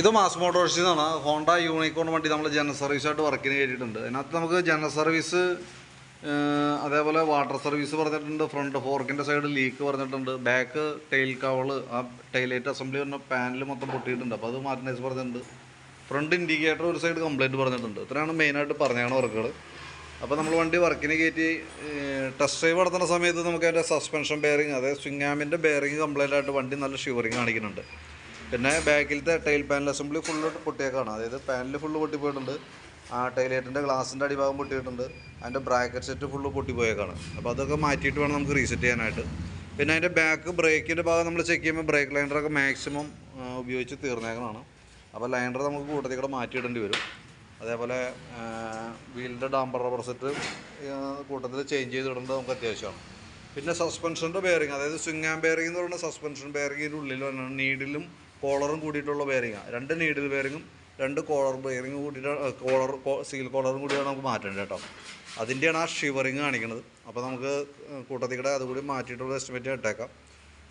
ഇത് മാസ് മോട്ടോഴ്സിൽ നിന്നാണ് Honda unicorn വണ്ടി നമ്മൾ ജനറൽ സർവീസായിട്ട് വർക്കിന് കയറ്റിയിട്ടുണ്ട് അതിനകത്ത് നമുക്ക് ജനറൽ സർവീസ് അതേപോലെ വാട്ടർ സർവീസ് പറഞ്ഞിട്ടുണ്ട്. ഫ്രണ്ട് ഫോർക്കിന്റെ സൈഡ് ലീക്ക് പറഞ്ഞിട്ടുണ്ട്. ബാക്ക് ടൈൽ കവൾ ആ ടൈലൈറ്റ് അസംബ്ലി പറഞ്ഞ പാനൽ മൊത്തം പൊട്ടിയിട്ടുണ്ട്. അപ്പോൾ അത് മാറ്റനേഴ്സ് പറഞ്ഞിട്ടുണ്ട്. ഫ്രണ്ട് ഇൻഡിക്കേറ്റർ ഒരു സൈഡ് കംപ്ലൈന്റ് പറഞ്ഞിട്ടുണ്ട്. ഇത്രയാണ് മെയിനായിട്ട് പറഞ്ഞാണ് വർക്കുകൾ അപ്പോൾ നമ്മൾ വണ്ടി വർക്കിന് കയറ്റി ടെസ്റ്റ് ഡ്രൈവ് നടത്തുന്ന സമയത്ത് നമുക്ക് അതിന്റെ സസ്പെൻഷൻ ബെയറിങ് അതായത് സ്വിംഗ് ആമിന്റെ ബെയറിങ് കംപ്ലൈന്റ് ആയിട്ട് വണ്ടി നല്ല ഷിവറിങ് കാണിക്കുന്നുണ്ട്. പിന്നെ ബാക്കിലത്തെ ടൈൽ പാനൽ അസംബ്ലി ഫുള്ള് പൊട്ടിയേക്കാണ്. അതായത് പാനൽ ഫുള്ള് പൊട്ടിപ്പോയിട്ടുണ്ട്. ആ ടൈലേറ്റിന്റെ ഗ്ലാസിന്റെ അടിഭാഗം പൊട്ടിയിട്ടുണ്ട്. അതിന്റെ ബ്രാക്കറ്റ് സെറ്റ് ഫുള്ള് പൊട്ടിപ്പോയേക്കാണ്. അപ്പോൾ അതൊക്കെ മാറ്റിയിട്ട് വേണം നമുക്ക് റീസെറ്റ് ചെയ്യാനായിട്ട്. പിന്നെ അതിന്റെ ബാക്ക് ബ്രേക്കിന്റെ ഭാഗം നമ്മൾ ചെക്ക് ചെയ്യുമ്പോൾ ബ്രേക്ക് ലൈൻഡറൊക്കെ മാക്സിമം ഉപയോഗിച്ച് തീർന്നേക്കണതാണ്. അപ്പോൾ ലൈൻഡർ നമുക്ക് കൂട്ടത്തിൽ കൂടെ മാറ്റിയിടേണ്ടി വരും. അതേപോലെ വീലിന്റെ ഡാമ്പർ റബ്ബർ സെറ്റ് കൂട്ടത്തിൽ ചേഞ്ച് ചെയ്തിടേണ്ടത് നമുക്ക് അത്യാവശ്യമാണ്. പിന്നെ സസ്പെൻഷന്റെ ബെയറിങ് അതായത് സ്വിംഗ് ആൻഡ് ബെയറിംഗ് എന്ന് പറയുന്ന സസ്പെൻഷൻ ബെയറിങ്ങിന്റെ ഉള്ളിൽ നീഡിലും കോളറും കൂടിയിട്ടുള്ള ബെയറിങ്ങാണ് രണ്ട് നീഡിൽ ബെയറിങ്ങും രണ്ട് കോളർ ബെയറിങ് കൂടിയിട്ട് കോളർ സീൽ കോളറും കൂടിയാണ് നമുക്ക് മാറ്റേണ്ടത് കേട്ടോ. അതിന്റെയാണ് ആ ഷിവറിങ് കാണിക്കുന്നത് അപ്പോൾ നമുക്ക് കൂട്ടത്തിൽ കൂടെ അതുകൂടി മാറ്റിയിട്ടുള്ള എസ്റ്റിമേറ്റ് ഇട്ടേക്കാം.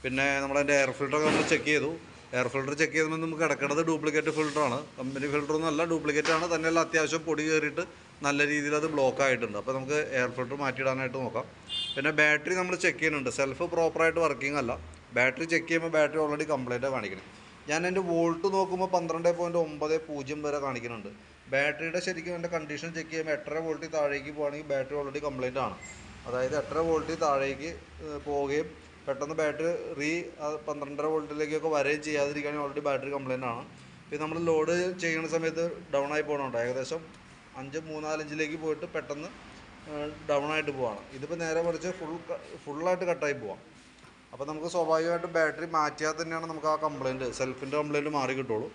പിന്നെ നമ്മളതിന്റെ എയർ ഫിൽറ്ററൊക്കെ നമ്മൾ ചെക്ക് ചെയ്തു. എയർ ഫിൽട്ടർ ചെക്ക് ചെയ്തപ്പോൾ നമുക്ക് കിടക്കുന്നത് ഡ്യൂപ്ലിക്കേറ്റ് ഫിൽട്ടറാണ് കമ്പനി ഫിൽറ്ററൊന്നും അല്ല ഡ്യൂപ്ലിക്കേറ്റ് ആണ്. തന്നെയല്ല അത്യാവശ്യം പൊടി കയറിയിട്ട് നല്ല രീതിയിൽ അത് ബ്ലോക്ക് ആയിട്ടുണ്ട്. അപ്പോൾ നമുക്ക് എയർ ഫിൽറ്റർ മാറ്റിയിടാനായിട്ട് നോക്കാം. പിന്നെ ബാറ്ററി നമ്മൾ ചെക്ക് ചെയ്യുന്നുണ്ട്. സെൽഫ് പ്രോപ്പറായിട്ട് വർക്കിംഗ് അല്ല. ബാറ്ററി ചെക്ക് ചെയ്യുമ്പോൾ ബാറ്ററി ഓൾറെഡി കംപ്ലൈന്റാണ് കാണിക്കുന്നത് ഞാൻ എന്റെ വോൾട്ട് നോക്കുമ്പോൾ പന്ത്രണ്ട് പോയിന്റ് ഒമ്പത് പൂജ്യം വരെ കാണിക്കുന്നുണ്ട്. ബാറ്ററിയുടെ ശരിക്കും എന്റെ കണ്ടീഷൻ ചെക്ക് ചെയ്യുമ്പോൾ എട്ടര വോൾട്ടിൽ താഴേക്ക് പോകുകയാണെങ്കിൽ ബാറ്ററി ഓൾറെഡി കംപ്ലൈന്റ് ആണ്. അതായത് എട്ടര വോൾട്ടിൽ താഴേക്ക് പോവുകയും പെട്ടെന്ന് ബാറ്ററി റീ പന്ത്രണ്ടര വോൾട്ടിലേക്കൊക്കെ വരെയും ചെയ്യാതിരിക്കുകയാണെങ്കിൽ ഓൾറെഡി ബാറ്ററി കംപ്ലൈന്റ് ആണ്. പിന്നെ നമ്മൾ ലോഡ് ചെയ്യുന്ന സമയത്ത് ഡൗൺ ആയി പോകണുണ്ട് ഏകദേശം അഞ്ച് മൂന്നാലഞ്ചിലേക്ക് പോയിട്ട് പെട്ടെന്ന് ഡൗൺ ആയിട്ട് പോവാണ്. ഇതിപ്പോൾ നേരെ മറിച്ച് ഫുൾ ഫുള്ളായിട്ട് കട്ടായി പോവാം. അപ്പോൾ നമുക്ക് സ്വാഭാവികമായിട്ടും ബാറ്ററി മാറ്റിയാൽ തന്നെയാണ് നമുക്ക് ആ കംപ്ലൈന്റ് സെൽഫിന്റെ കംപ്ലൈന്റ് മാറി കിട്ടുള്ളൂ.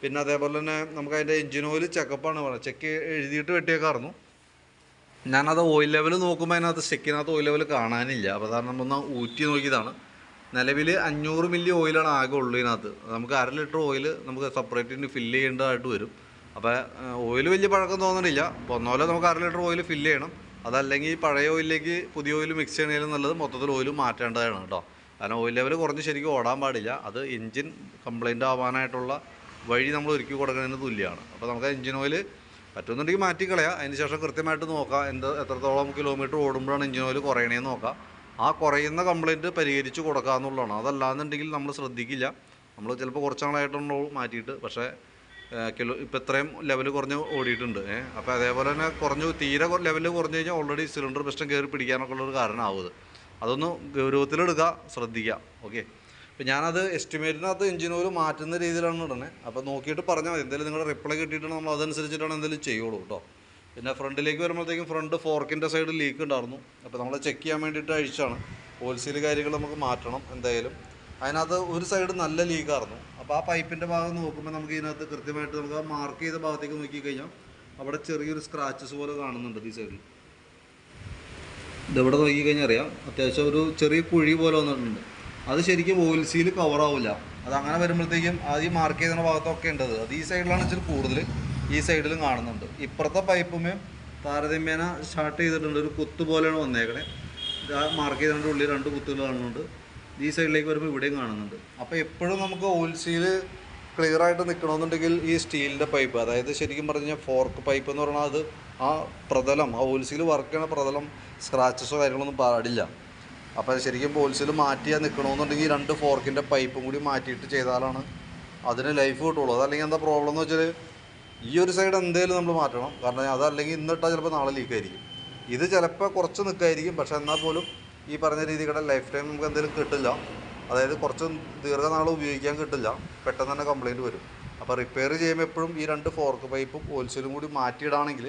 പിന്നെ അതേപോലെ തന്നെ നമുക്ക് അതിന്റെ എഞ്ചിൻ ഓയിൽ ചെക്കപ്പാണ് പറയുന്നത് ചെക്ക് എഴുതിയിട്ട് വെട്ടിയേക്കായിരുന്നു ഞാനത് ഓയിൽ ലെവൽ നോക്കുമ്പോൾ അതിനകത്ത് സ്റ്റെക്കിനകത്ത് ഓയിൽ ലെവൽ കാണാനില്ല. അപ്പോൾ കാരണം ഒന്ന് ഊറ്റി നോക്കിയതാണ്. നിലവിൽ അഞ്ഞൂറ് മില്ലി ഓയിലാണ് ആകെ ഉള്ളൂ ഇതിനകത്ത്. നമുക്ക് അര ലിറ്റർ ഓയിൽ നമുക്ക് സെപ്പറേറ്റ് ഫില്ല് ചെയ്യേണ്ടതായിട്ട് വരും. അപ്പോൾ ഓയിൽ വലിയ പഴക്കം തോന്നണില്ല. അപ്പോൾ ഒന്നുപോലെ നമുക്ക് അര ലിറ്റർ ഓയിൽ ഫില്ല് ചെയ്യണം. അതല്ലെങ്കിൽ പഴയ ഓയിലിലേക്ക് പുതിയ ഓയിൽ മിക്സ് ചെയ്യണേലും നല്ലത് മൊത്തത്തിൽ ഓയിൽ മാറ്റേണ്ടതാണ് കേട്ടോ. കാരണം ഓയിൽ ലെവൽ കുറഞ്ഞ് ശരിക്കും ഓടാൻ പാടില്ല. അത് എൻജിൻ കംപ്ലൈന്റ് ആവാനായിട്ടുള്ള വഴി നമ്മൾ ഒരുക്കി കൊടുക്കുന്നതിന് തുല്യമാണ് അപ്പോൾ നമുക്ക് എൻജിൻ ഓയിൽ പറ്റുന്നുണ്ടെങ്കിൽ മാറ്റിക്കളയാം അതിന് ശേഷം കൃത്യമായിട്ട് നോക്കാം. എന്ത് എത്രത്തോളം കിലോമീറ്റർ ഓടുമ്പോഴാണ് എഞ്ചിൻ ഓയിൽ കുറയണേന്ന് നോക്കാം. ആ കുറയുന്ന കംപ്ലൈന്റ് പരിഹരിച്ച് കൊടുക്കുക എന്നുള്ളതാണ്. അതല്ലാന്നുണ്ടെങ്കിൽ നമ്മൾ ശ്രദ്ധിക്കില്ല. നമ്മൾ ചിലപ്പോൾ കുറച്ച് നാളായിട്ടുണ്ടോ മാറ്റിയിട്ട്. പക്ഷേ കിലോ ഇപ്പം ഇത്രയും ലെവൽ കുറഞ്ഞ് ഓടിയിട്ടുണ്ട്. ഏഹ് അപ്പോൾ അതേപോലെ തന്നെ കുറഞ്ഞു തീരെ ലെവൽ കുറഞ്ഞു കഴിഞ്ഞാൽ ഓൾറെഡി സിലിണ്ടർ പ്രശ്നം കയറി പിടിക്കാനൊക്കെ ഉള്ളൊരു കാരണമാവുന്നത് അതൊന്ന് ഗൗരവത്തിലെടുക്കുക ശ്രദ്ധിക്കുക. ഓക്കെ ഇപ്പം ഞാനത് എസ്റ്റിമേറ്റിനകത്ത് എഞ്ചിൻ ഓയിൽ മാറ്റുന്ന രീതിയിലാണ് ഇടണേ. അപ്പോൾ നോക്കിയിട്ട് പറഞ്ഞാൽ മതി. എന്തെങ്കിലും നിങ്ങളുടെ റിപ്ലൈ കിട്ടിയിട്ടാണ് നമ്മൾ അതനുസരിച്ചിട്ടാണ് എന്തെങ്കിലും ചെയ്യുള്ളൂ കേട്ടോ പിന്നെ ഫ്രണ്ടിലേക്ക് വരുമ്പോഴത്തേക്കും ഫ്രണ്ട് ഫോർക്കിന്റെ സൈഡ് ലീക്ക് ഉണ്ടായിരുന്നു. അപ്പോൾ നമ്മൾ ചെക്ക് ചെയ്യാൻ വേണ്ടിയിട്ട് അഴിച്ചാണ് ഹോൾസെയിൽ കാര്യങ്ങൾ നമുക്ക് മാറ്റണം എന്തായാലും. അതിനകത്ത് ഒരു സൈഡ് നല്ല ലീക്കായിരുന്നു അപ്പോൾ ആ പൈപ്പിന്റെ ഭാഗം നോക്കുമ്പോൾ നമുക്ക് ഇതിനകത്ത് കൃത്യമായിട്ട് നമുക്ക് ആ മാർക്ക് ചെയ്ത ഭാഗത്തേക്ക് നോക്കിക്കഴിഞ്ഞാൽ അവിടെ ചെറിയൊരു സ്ക്രാച്ചസ് പോലെ കാണുന്നുണ്ട് ഈ സൈഡിൽ ഇതെവിടെ നോക്കിക്കഴിഞ്ഞാൽ അറിയാം. അത്യാവശ്യം ഒരു ചെറിയ കുഴി പോലെ വന്നിട്ടുണ്ട്. അത് ശരിക്കും ഓയിൽ ആവില്ല അത് അങ്ങനെ വരുമ്പോഴത്തേക്കും അത് ഈ മാർക്ക് ചെയ്യുന്ന ഭാഗത്തൊക്കെ ഉണ്ടത് അത്. ഈ സൈഡിലാണ് ഇച്ചിരി കൂടുതൽ ഈ സൈഡിലും കാണുന്നുണ്ട്. ഇപ്പുറത്തെ പൈപ്പുമേ താരതമ്യേന സ്റ്റാർട്ട് ചെയ്തിട്ടുണ്ട്. ഒരു കുത്ത് പോലെയാണ് വന്നേക്കണേ. മാർക്ക് ചെയ്തതിന്റെ ഉള്ളിൽ രണ്ട് കുത്തുകൾ കാണുന്നുണ്ട്. ഈ സൈഡിലേക്ക് വരുമ്പോൾ ഇവിടെയും കാണുന്നുണ്ട്. അപ്പോൾ എപ്പോഴും നമുക്ക് ഓയിൽ സീൽ ക്ലിയർ ആയിട്ട് നിൽക്കണമെന്നുണ്ടെങ്കിൽ ഈ സ്റ്റീലിന്റെ പൈപ്പ് അതായത് ശരിക്കും പറഞ്ഞു കഴിഞ്ഞാൽ ഫോർക്ക് പൈപ്പ് എന്ന് പറഞ്ഞാൽ അത് ആ പ്രതലം ആ ഓയിൽ വർക്ക് ചെയ്യണ പ്രതലം സ്ക്രാച്ചസോ കാര്യങ്ങളൊന്നും പാടില്ല. അപ്പോൾ ശരിക്കും ബോൾസിൽ മാറ്റിയാൽ നിൽക്കണമെന്നുണ്ടെങ്കിൽ രണ്ട് ഫോർക്കിന്റെ പൈപ്പും കൂടി മാറ്റിയിട്ട് ചെയ്താലാണ് അതിന് ലൈഫ് കിട്ടുള്ളൂ. അതല്ലെങ്കിൽ എന്താ പ്രോബ്ലം എന്ന് വെച്ചാൽ ഈ ഒരു സൈഡ് എന്തേലും നമ്മൾ മാറ്റണം. കാരണം അതല്ലെങ്കിൽ ഇന്നിട്ടാൽ ചിലപ്പോൾ നാളെ ലീക്ക് ആയിരിക്കും. ഇത് ചിലപ്പോൾ കുറച്ച് നിൽക്കായിരിക്കും പക്ഷേ എന്നാൽ പോലും ഈ പറഞ്ഞ രീതികളുടെ ലൈഫ് ടൈം നമുക്ക് എന്തെങ്കിലും കിട്ടില്ല. അതായത് കുറച്ച് ദീർഘനാൾ ഉപയോഗിക്കാൻ കിട്ടില്ല. പെട്ടെന്ന് തന്നെ കംപ്ലയിന്റ് വരും. അപ്പോൾ റിപ്പയർ ചെയ്യുമ്പോൾ എപ്പോഴും ഈ രണ്ട് ഫോർക്ക് പൈപ്പും ഓൽസിലും കൂടി മാറ്റിയിടാണെങ്കിൽ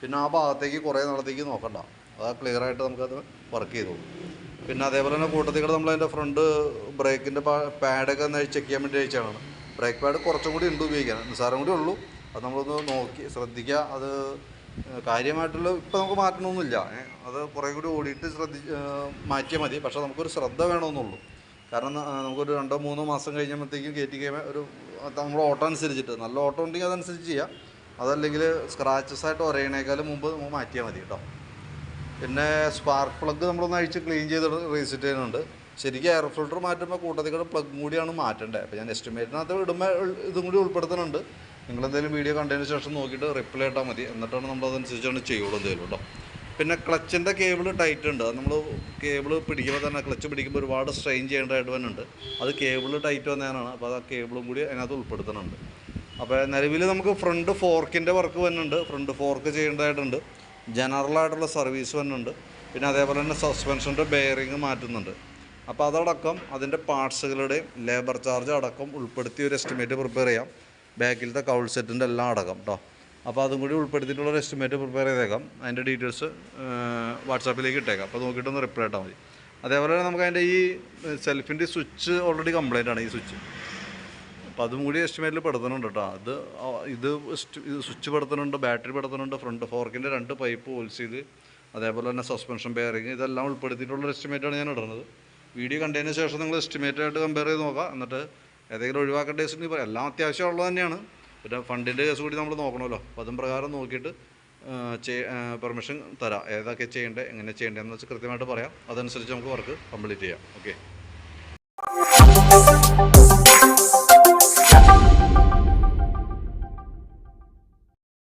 പിന്നെ ആ ഭാഗത്തേക്ക് കുറേ നാളത്തേക്ക് നോക്കണ്ട. അത് ക്ലിയർ ആയിട്ട് നമുക്കത് വർക്ക് ചെയ്തു. പിന്നെ അതേപോലെ തന്നെ കൂട്ടത്തിൽ കൂടെ നമ്മൾ അതിന്റെ ഫ്രണ്ട് ബ്രേക്കിന്റെ പാഡൊക്കെ ഒന്ന് ചെക്ക് ചെയ്യാൻ വേണ്ടി അയച്ചാണ് ബ്രേക്ക് പാഡ് കുറച്ചും കൂടി ഉണ്ട് ഉപയോഗിക്കാൻ. നിസ്സാരം കൂടി ഉള്ളൂ. അത് നമ്മളൊന്ന് നോക്കി ശ്രദ്ധിക്കുക. അത് കാര്യമായിട്ടുള്ള ഇപ്പം നമുക്ക് മാറ്റണമൊന്നുമില്ല അത് കുറേ കൂടി ഓടിയിട്ട് ശ്രദ്ധി മാറ്റിയാൽ മതി. പക്ഷേ നമുക്കൊരു ശ്രദ്ധ വേണമെന്നുള്ളൂ. കാരണം നമുക്കൊരു രണ്ടോ മൂന്നോ മാസം കഴിഞ്ഞപ്പോഴത്തേക്കും കയറ്റി കഴിയുമ്പോൾ ഒരു നമ്മൾ ഓട്ടം അനുസരിച്ചിട്ട് നല്ല ഓട്ടോ ഉണ്ടെങ്കിൽ അതനുസരിച്ച് ചെയ്യാം. അതല്ലെങ്കിൽ സ്ക്രാച്ചസ് ആയിട്ട് ഒരയണേക്കാളും മുമ്പ് മാറ്റിയാൽ മതി കേട്ടോ. പിന്നെ സ്പാർക്ക് പ്ലഗ് നമ്മളൊന്ന് അഴിച്ച് ക്ലീൻ ചെയ്ത് റീസെറ്റ് ചെയ്യുന്നുണ്ട്. ശരിക്കും എയർ ഫിൽട്ടർ മാറ്റുമ്പോൾ കൂട്ടത്തിൽ കൂടെ പ്ലഗ് കൂടിയാണ് മാറ്റേണ്ടത് അപ്പോൾ ഞാൻ എസ്റ്റിമേറ്റിനകത്ത് ഇടുമ്പോൾ ഇതും കൂടി ഉൾപ്പെടുത്തുന്നുണ്ട്. നിങ്ങൾ എന്തെങ്കിലും വീഡിയോ കണ്ടതിന് ശേഷം നോക്കിയിട്ട് റിപ്ലൈ ഇട്ടാൽ മതി. എന്നിട്ടാണ് നമ്മൾ അതനുസരിച്ചാണ് ചെയ്യുള്ളൂ എന്തെങ്കിലും കേട്ടോ. പിന്നെ ക്ലച്ചിന്റെ കേബിൾ ടൈറ്റ് ഉണ്ട്. അത് നമ്മൾ കേബിൾ പിടിക്കുമ്പോൾ തന്നെ ക്ലച്ച് പിടിക്കുമ്പോൾ ഒരുപാട് സ്ട്രെയിൻ ചെയ്യേണ്ടതായിട്ട് വരുന്നുണ്ട് അത് കേബിൾ ടൈറ്റ് വന്നതാണ് അപ്പോൾ അത് ആ കേബിളും കൂടി അതിനകത്ത് ഉൾപ്പെടുത്തുന്നുണ്ട്. അപ്പോൾ നിലവിൽ നമുക്ക് ഫ്രണ്ട് ഫോർക്കിന്റെ വർക്ക് വന്നിട്ടുണ്ട്. ഫ്രണ്ട് ഫോർക്ക് ചെയ്യേണ്ടതായിട്ടുണ്ട്. ജനറലായിട്ടുള്ള സർവീസ് വരുന്നുണ്ട് പിന്നെ അതേപോലെ തന്നെ സസ്പെൻഷന്റെ ബെയറിങ് മാറ്റുന്നുണ്ട്. അപ്പോൾ അതടക്കം അതിന്റെ പാർട്സുകളുടെയും ലേബർ ചാർജ് അടക്കം ഉൾപ്പെടുത്തി ഒരു എസ്റ്റിമേറ്റ് പ്രിപ്പയർ ചെയ്യാം. ബാക്കിലത്തെ കൗൾ സെറ്റിന്റെ എല്ലാം അടക്കം കേട്ടോ അപ്പോൾ അതും കൂടി ഉൾപ്പെടുത്തിയിട്ടുള്ള ഒരു എസ്റ്റിമേറ്റ് പ്രിപ്പയർ ചെയ്തേക്കാം. അതിന്റെ ഡീറ്റെയിൽസ് വാട്സാപ്പിലേക്ക് ഇട്ടേക്കാം. അപ്പോൾ നോക്കിയിട്ടൊന്ന് റിപ്ലൈ ഇട്ടാൽ മതി. അതേപോലെ തന്നെ നമുക്ക് അതിന്റെ ഈ സെൽഫിന്റെ സ്വിച്ച് ഓൾറെഡി കംപ്ലൈന്റ് ആണ് ഈ സ്വിച്ച് അപ്പോൾ അതും കൂടി എസ്റ്റിമേറ്റിൽ പെടുത്തുന്നുണ്ട് കേട്ടോ അത് ഇത് സ്വിച്ച് പെടുത്തുന്നുണ്ട് ബാറ്ററി പെടുത്തുന്നുണ്ട് ഫ്രണ്ട് ഫോർക്കിന്റെ രണ്ട് പൈപ്പ് ഹോൾസ് ചെയ്ത് അതേപോലെ തന്നെ സസ്പെൻഷൻ ബെയറിങ് ഇതെല്ലാം ഉൾപ്പെടുത്തിയിട്ടുള്ള എസ്റ്റിമേറ്റാണ് ഞാൻ ഇടുന്നത് വീഡിയോ കണ്ടതിന് ശേഷം നിങ്ങൾ എസ്റ്റിമേറ്റ് ആയിട്ട് കമ്പയർ ചെയ്ത് നോക്കാം. എന്നിട്ട് ഏതെങ്കിലും ഒഴിവാക്കേണ്ട കേസ് ഉണ്ടെങ്കിൽ എല്ലാം അത്യാവശ്യമുള്ളത് തന്നെയാണ്. പിന്നെ ഫണ്ടിന്റെ കേസ് കൂടി നമ്മൾ നോക്കണമല്ലോ. അപ്പോൾ അതും പ്രകാരം നോക്കിയിട്ട് പെർമിഷൻ തരാം. ഏതൊക്കെ ചെയ്യേണ്ടത് എങ്ങനെ ചെയ്യേണ്ടതെന്ന് വെച്ചാൽ കൃത്യമായിട്ട് പറയാം. അതനുസരിച്ച് നമുക്ക് വർക്ക് കംപ്ലീറ്റ് ചെയ്യാം. ഓക്കെ